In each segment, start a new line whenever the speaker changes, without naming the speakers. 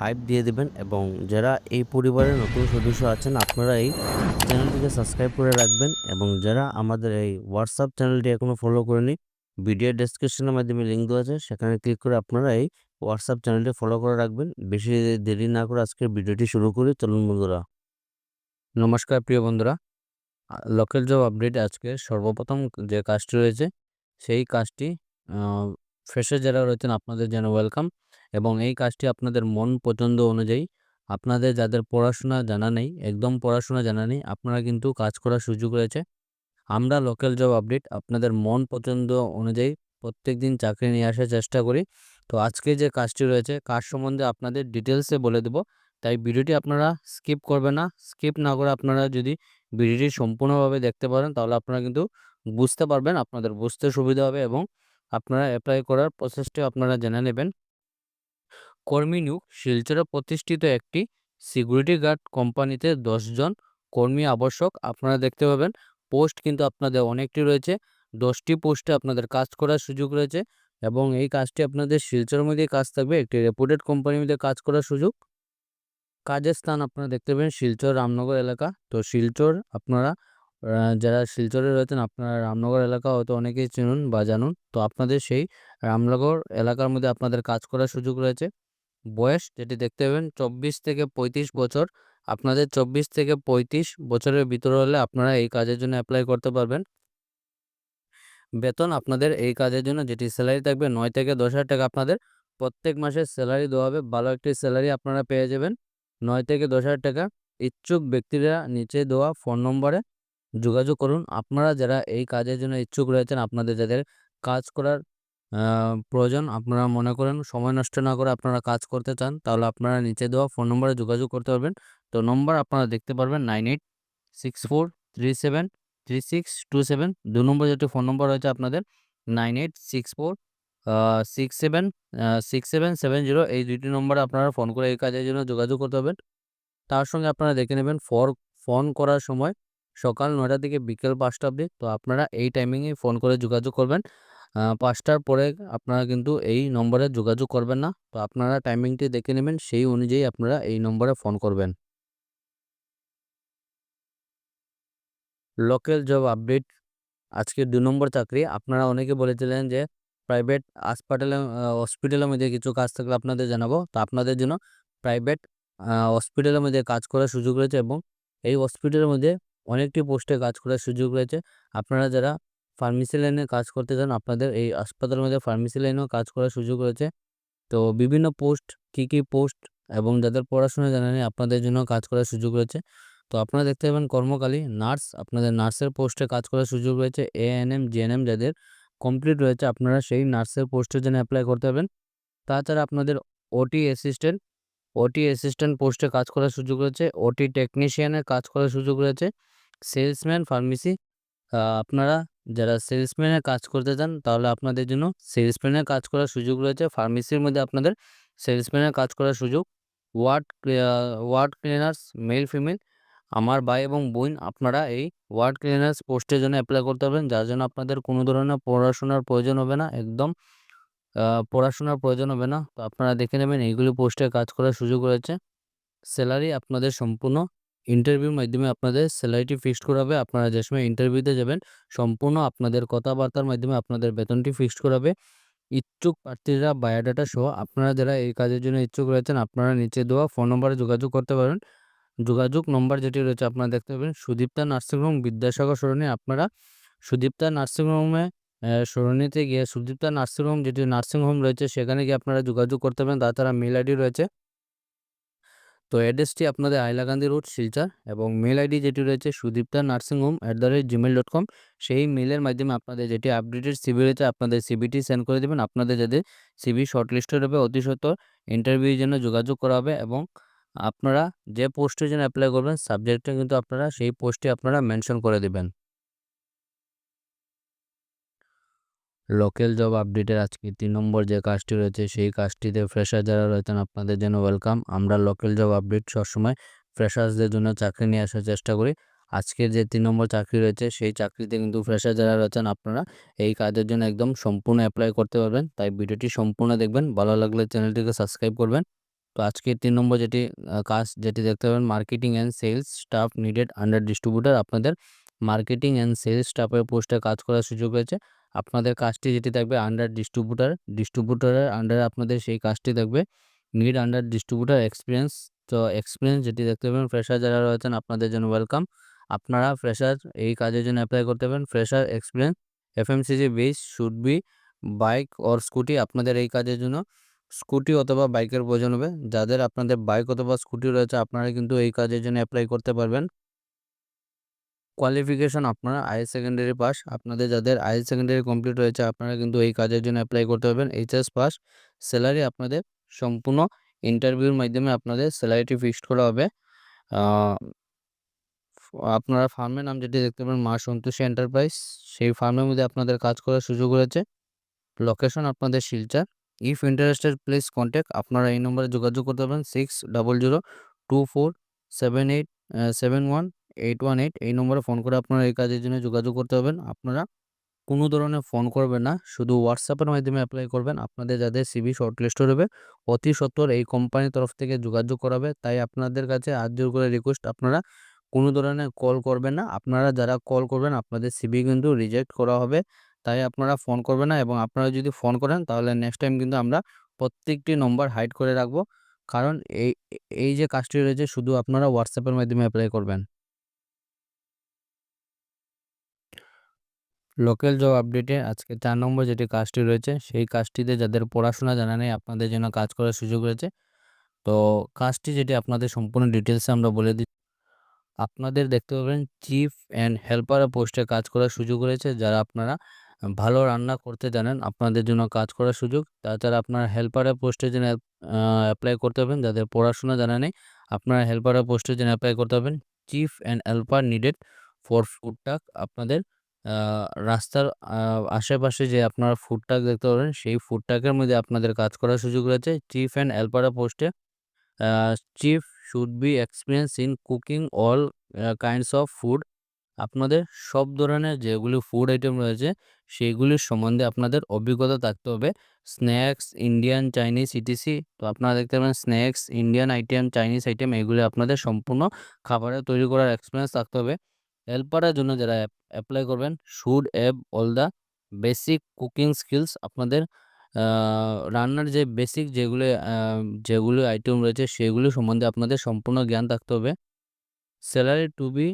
Hype দিয়ে দেবেন এবং যারা এই পরিবারের নতুন সদস্য আছেন, আপনারা এই চ্যানেলটিকে সাবস্ক্রাইব করে রাখবেন এবং যারা আমাদের এই হোয়াটসঅ্যাপ চ্যানেলটি এখনও ফলো করেনি ভিডিও ডেসক্রিপশনের মাধ্যমে লিঙ্ক দেওয়া আছে, সেখানে ক্লিক করে আপনারা এই হোয়াটসঅ্যাপ চ্যানেলটি ফলো করে রাখবেন। বেশি দেরি না করে আজকের ভিডিওটি শুরু করি, চলুন বন্ধুরা। নমস্কার প্রিয় বন্ধুরা। লোকাল জব আপডেট আজকে। সর্বপ্রথম যে কাজটি রয়েছে, সেই কাজটি ফ্রেশার যারা রয়েছেন, আপনাদের যেন ওয়েলকাম এবং এই কাজটি আপনাদের মন পছন্দ অনুযায়ী আপনাদের যাদের পড়াশোনা জানা নেই, একদম পড়াশোনা জানা নেই, আপনারা কিন্তু কাজ করার সুযোগ রয়েছে। আমরা লোকাল জব আপডেট আপনাদের মন পছন্দ অনুযায়ী প্রত্যেক দিন চাকরি নিয়ে আসার চেষ্টা করি। তো আজকে যে কাজটি রয়েছে, কাজ সম্বন্ধে আপনাদের ডিটেলসে বলে দেব। তাই ভিডিওটি আপনারা স্কিপ করবেন না। স্কিপ না করে আপনারা যদি ভিডিওটি সম্পূর্ণভাবে দেখতে পারেন, তাহলে আপনারা কিন্তু বুঝতে পারবেন, আপনাদের বুঝতে সুবিধা হবে এবং আপনারা অ্যাপ্লাই করার প্রসেসটি আপনারা জেনে নেবেন। কর্মী নিয়োগ শিলচরে প্রতিষ্ঠিত একটি সিকিউরিটি গার্ড কোম্পানিতে জন কর্মী আবশ্যক। আপনারা দেখতে পাবেন, পোস্ট কিন্তু আপনাদের অনেকটি রয়েছে। দশটি পোস্টে আপনাদের কাজ করার সুযোগ রয়েছে এবং এই কাজটি আপনাদের শিলচরের মধ্যে কাজ থাকবে। একটি রেপুটেড কোম্পানির মধ্যে কাজ করার সুযোগ। কাজের স্থান আপনারা দেখতে পাবেন শিলচর রামনগর এলাকা। তো শিলচর আপনারা যারা শিলচরে রয়েছেন আপনারা রামনগর এলাকা হয়তো অনেকেই চিনুন বা জানুন। তো আপনাদের সেই রামনগর এলাকার মধ্যে আপনাদের কাজ করার সুযোগ রয়েছে। বয়স যেটি দেখতে পাবেন চব্বিশ থেকে পঁয়ত্রিশ বছর। আপনাদের চব্বিশ থেকে পঁয়ত্রিশ বছরের ভিতরে হলে আপনারা এই কাজের জন্য অ্যাপ্লাই করতে পারবেন। বেতন আপনাদের এই কাজের জন্য যেটি স্যালারি থাকবে নয় থেকে দশ হাজার টাকা আপনাদের। প্রত্যেক মাসে স্যালারি দেওয়া হবে, ভালো একটি স্যালারি আপনারা পেয়ে যাবেন। নয় থেকে দশ হাজার টাকা ইচ্ছুক ব্যক্তিরা নিচে দেওয়া ফোন নম্বরে যোগাযোগ করুন। আপনারা যারা এই কাজের জন্য ইচ্ছুক রয়েছেন, আপনাদের যাদের কাজ করার প্রয়োজন। আপনারা মনে করেন সময় নষ্ট না করে আপনারা কাজ করতে চান, তাহলে আপনারা নিচে দেওয়া ফোন নম্বরে যোগাযোগ করতে পারবেন। তো নম্বর আপনারা দেখতে পারবেন nine eight six four three seven three six two seven. দু নম্বর যেটি ফোন নম্বর রয়েছে আপনাদের, nine eight six four six seven six seven seven zero. এই দুইটি নম্বরে আপনারা ফোন করে এই কাজের জন্য যোগাযোগ করতে পারবেন। তার সঙ্গে আপনারা দেখে নেবেন ফর, ফোন করার সময় সকাল নয়টা থেকে বিকেল পাঁচটা অবধি। তো আপনারা এই টাইমিংয়ে ফোন করে যোগাযোগ করবেন। পাঁচটার পরে আপনারা কিন্তু এই নম্বরে যোগাযোগ করবেন না। তো আপনারা টাইমিংটি দেখে নেবেন, সেই অনুযায়ী আপনারা এই নম্বরে ফোন করবেন। লোকাল জব আপডেট, আজকে দু নম্বর চাকরি। আপনারা অনেকে বলেছিলেন যে, প্রাইভেট হাসপাতালে হসপিটালের মধ্যে কিছু কাজ থাকলে আপনাদের জানাব। তো আপনাদের জন্য প্রাইভেট হসপিটালের মধ্যে কাজ করার সুযোগ রয়েছে এবং এই হসপিটালের মধ্যে অনেকটি পোস্টে কাজ করার সুযোগ রয়েছে। আপনারা যারা ফার্মেসি লাইনে কাজ করতে চান আপনাদের এই হাসপাতালের মধ্যে ফার্মেসি লাইনেও কাজ করার সুযোগ রয়েছে। তো বিভিন্ন পোস্ট, কি কি পোস্ট এবং যাদের পড়াশোনা জানা নেই, আপনাদের জন্য কাজ করার সুযোগ রয়েছে। তো আপনারা দেখতে পাবেন কর্মকালী, নার্স, আপনাদের নার্সের পোস্টে কাজ করার সুযোগ রয়েছে। এ এন এম জিএনএম যাদের কমপ্লিট রয়েছে, আপনারা সেই নার্সের পোস্টের জন্য অ্যাপ্লাই করতে পারবেন। তাছাড়া আপনাদের ওটি অ্যাসিস্ট্যান্ট ওটি অ্যাসিস্ট্যান্ট পোস্টে কাজ করার সুযোগ রয়েছে। ওটি টেকনিশিয়ানের কাজ করার সুযোগ রয়েছে। সেলসম্যান, ফার্মেসি আপনারা যারা সেলসম্যানের কাজ করতে চান, তাহলে আপনাদের জন্য সেলসম্যানের কাজ করার সুযোগ রয়েছে। ফার্মেসির মধ্যে আপনাদের সেলসম্যানের কাজ করার সুযোগ। Ward ward cleaners male female আমার ভাই এবং বোন, আপনারা এই ওয়ার্ড ক্লিনার্স পোস্টের জন্য অ্যাপ্লাই করতে পারবেন। যার জন্য আপনাদের কোনো ধরনের পড়াশোনার প্রয়োজন হবে না, একদম পড়াশোনার প্রয়োজন হবে না। তো আপনারা দেখে নেবেন, এইগুলি পোস্টে কাজ করার সুযোগ রয়েছে। স্যালারি আপনাদের সম্পূর্ণ ইন্টারভিউর মাধ্যমে আপনাদের স্যালারিটি ফিক্সড করা হবে আপনারা যে সময় ইন্টারভিউতে যাবেন, সম্পূর্ণ আপনাদের কথাবার্তার মাধ্যমে আপনাদের বেতনটি ফিক্সড করা হবে ইচ্ছুক প্রার্থীরা বায়োডাটা সহ আপনারা যারা এই কাজের জন্য ইচ্ছুক রয়েছেন, আপনারা নিচে দেওয়া ফোন নম্বরে যোগাযোগ করতে পারেন। যোগাযোগ নম্বর যেটি রয়েছে আপনারা দেখতে পাবেন, সুদীপ্তা নার্সিংহোম বিদ্যাসাগর সরণি। আপনারা সুদীপ্তা নার্সিংহোমে সরণিতে গিয়ে সুদীপ্তা নার্সিংহোম যেটি নার্সিংহোম রয়েছে, সেখানে গিয়ে আপনারা যোগাযোগ করতে পারেন। তাছাড়া মেল আইডি রয়েছে। তো অ্যাড্রেসটি আপনাদের আইলাকান্দি রোড শিলচর এবং মেল আইডি যেটি রয়েছে Sudipta nursing home at the rate Gmail dot com সেই মেলের মাধ্যমে আপনাদের যেটি আপডেটেড সিবি রয়েছে আপনাদের সিবিটি সেন্ড করে দেবেন। আপনাদের যাদের সিবি শর্টলিস্টেড হবে, অতি সত্বর ইন্টারভিউর জন্য যোগাযোগ করা হবে এবং আপনারা যে পোস্টের জন্য অ্যাপ্লাই করবেন সাবজেক্টটা কিন্তু আপনারা সেই পোস্টে আপনারা মেনশন করে দেবেন। লোকাল জব আপডেটের আজকে তিন নম্বর যে কাজটি রয়েছে, সেই কাজটিতে ফ্রেশার যারা রয়েছেন আপনাদের জন্য ওয়েলকাম আমরা লোকাল জব আপডেট সবসময় ফ্রেশার্সদের জন্য চাকরি নিয়ে আসার চেষ্টা করি। আজকের যে তিন নম্বর চাকরি রয়েছে, সেই চাকরিতে কিন্তু ফ্রেশার যারা রয়েছেন, আপনারা এই কাজের জন্য একদম সম্পূর্ণ অ্যাপ্লাই করতে পারবেন। তাই ভিডিওটি সম্পূর্ণ দেখবেন, ভালো লাগলে চ্যানেলটিকে সাবস্ক্রাইব করবেন। তো আজকে তিন নম্বর যেটি কাজ যেটি দেখতে পাবেন marketing and sales staff needed under distributor আপনাদের মার্কেটিং অ্যান্ড সেলস স্টাফের পোস্টে কাজ করার সুযোগ রয়েছে। আপনাদের কাজটি যেটি থাকবে আন্ডার ডিস্ট্রিবিউটার ডিস্ট্রিবিউটারের আন্ডারে আপনাদের সেই কাজটি থাকবে নিড আন্ডার ডিস্ট্রিবিউটার এক্সপিরিয়েন্স তো এক্সপিরিয়েন্স যেটি দেখতে পাবেন ফ্রেশার যারা রয়েছেন আপনাদের জন্য ওয়েলকাম আপনারা ফ্রেশার এই কাজের জন্য অ্যাপ্লাই করতে পারেন fresher experience FMCG base should be bike or scooty আপনাদের এই কাজের জন্য। স্কুটি অথবা বাইকের প্রয়োজন হবে, যাদের আপনাদের বাইক অথবা স্কুটি রয়েছে, আপনারা কিন্তু এই কাজের জন্য অ্যাপ্লাই করতে পারবেন। কোয়ালিফিকেশন আপনারা হায়ার সেকেন্ডারি পাস আপনাদের যাদের হায়ার সেকেন্ডারি কমপ্লিট হয়েছে, আপনারা কিন্তু এই কাজের জন্য অ্যাপ্লাই করতে পারবেন। এইচএস পাস স্যালারি আপনাদের সম্পূর্ণ ইন্টারভিউর মাধ্যমে আপনাদের স্যালারিটি ফিক্সড করা হবে। আপনারা ফার্মের নাম যেটি দেখতে পাবেন, মা সন্তোষী এন্টারপ্রাইজ সেই ফার্মের মধ্যে আপনাদের কাজ করার সুযোগ রয়েছে। লোকেশন আপনাদের Silchar. If interested please contact আপনারা এই নম্বরে যোগাযোগ করতে পারবেন six double zero two four seven eight seven one eight one eight এই নম্বরে ফোন করে আপনারা এই কাজের জন্য যোগাযোগ করতে পারবেন। আপনারা কোনো ধরনের ফোন করবেন না, শুধু হোয়াটসঅ্যাপের মাধ্যমে অ্যাপ্লাই করবেন। আপনাদের যাদের সিবি শর্টলিস্ট হবে অতি সত্তর এই কোম্পানির তরফ থেকে যোগাযোগ করাবে। তাই আপনাদের কাছে আজ জোর করে রিকোয়েস্ট আপনারা কোনো ধরনের কল করবেন না। আপনারা যারা কল করবেন, আপনাদের সিবি কিন্তু রিজেক্ট করা হবে। তাই আপনারা ফোন করবেন না এবং আপনারা যদি ফোন করেন, তাহলে নেক্সট টাইম কিন্তু আমরা প্রত্যেকটি নম্বর হাইড করে রাখব। কারণ এই এই যে কাজটি রয়েছে, শুধু আপনারা হোয়াটসঅ্যাপের মাধ্যমে অ্যাপ্লাই করবেন। লোকাল জব আপডেটে আজকে চার নম্বর যেটি কাজটি রয়েছে, সেই কাজটিতে যাদের পড়াশোনা জানা নেই, আপনাদের জন্য কাজ করার সুযোগ রয়েছে। তো কাজটি যেটি আপনাদের সম্পূর্ণ ডিটেলসে আমরা বলে দিই আপনাদের দেখতে পাবেন চিফ অ্যান্ড হেল্পার পোস্টে কাজ করার সুযোগ রয়েছে। যারা আপনারা ভালো রান্না করতে জানেন, আপনাদের জন্য কাজ করার সুযোগ। তাছাড়া আপনারা হেল্পারের পোস্টের জন্য অ্যাপ্লাই করতে হবেন যাদের পড়াশোনা জানা নেই, আপনারা হেল্পারের পোস্টের জন্য অ্যাপ্লাই করতে হবেন chief and helper needed for food truck আপনাদের রাস্তার আশেপাশে যে আপনারা ফুড দেখতে পাবেন, সেই ফুড ট্রাকের মধ্যে আপনাদের কাজ করার সুযোগ রয়েছে। চিফ অ্যান্ড হেল্পারের পোস্টে chief should be experience in cooking all kinds of food আপনাদের সব ধরনের যেগুলি ফুড আইটেম রয়েছে সেইগুলির সম্বন্ধে আপনাদের অভিজ্ঞতা থাকতে হবে। স্ন্যাক্স ইন্ডিয়ান চাইনিজ ইটিসি তো আপনারা দেখতে পাবেন snacks Indian item Chinese item এগুলি আপনাদের সম্পূর্ণ খাবারের তৈরি করার এক্সপিরিয়েন্স থাকতে হবে। হেল্পারের জন্য যারা অ্যাপ্লাই করবেন should have all the basic cooking skills আপনাদের রান্নার যে বেসিক যেগুলো যেগুলো আইটেম রয়েছে সেগুলো সম্বন্ধে আপনাদের সম্পূর্ণ জ্ঞান থাকতে হবে। স্যালারি টু বি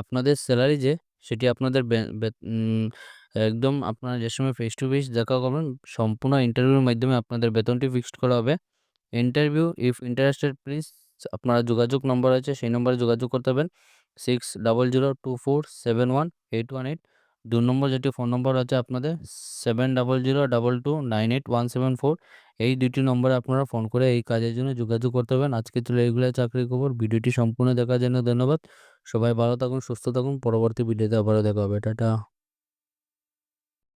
আপনাদের স্যালারি যে, সেটি আপনাদের একদম আপনারা যে সময় ফেস টু ফেস দেখা করবেন, সম্পূর্ণ ইন্টারভিউর মাধ্যমে আপনাদের বেতনটি ফিক্সড করা হবে। ইন্টারভিউ ইফ ইন্টারেস্টেড প্লিজ আপনারা যোগাযোগ নম্বর আছে, সেই নম্বরে যোগাযোগ করতে হবেন six double zero two four seven one eight one eight দু নম্বর যেটি ফোন নম্বর আছে আপনাদের seven double zero double two nine eight one seven four এই দুটি নম্বরে আপনারা ফোন করে এই কাজের জন্য যোগাযোগ করতে পারেন আজকে ছিল এইগুলো চাকরি খবর, ভিডিওটি সম্পূর্ণ দেখার জন্য ধন্যবাদ। সবাই ভালো থাকুন, সুস্থ থাকুন, পরবর্তী ভিডিওতে আবারও দেখা হবে। টাটা।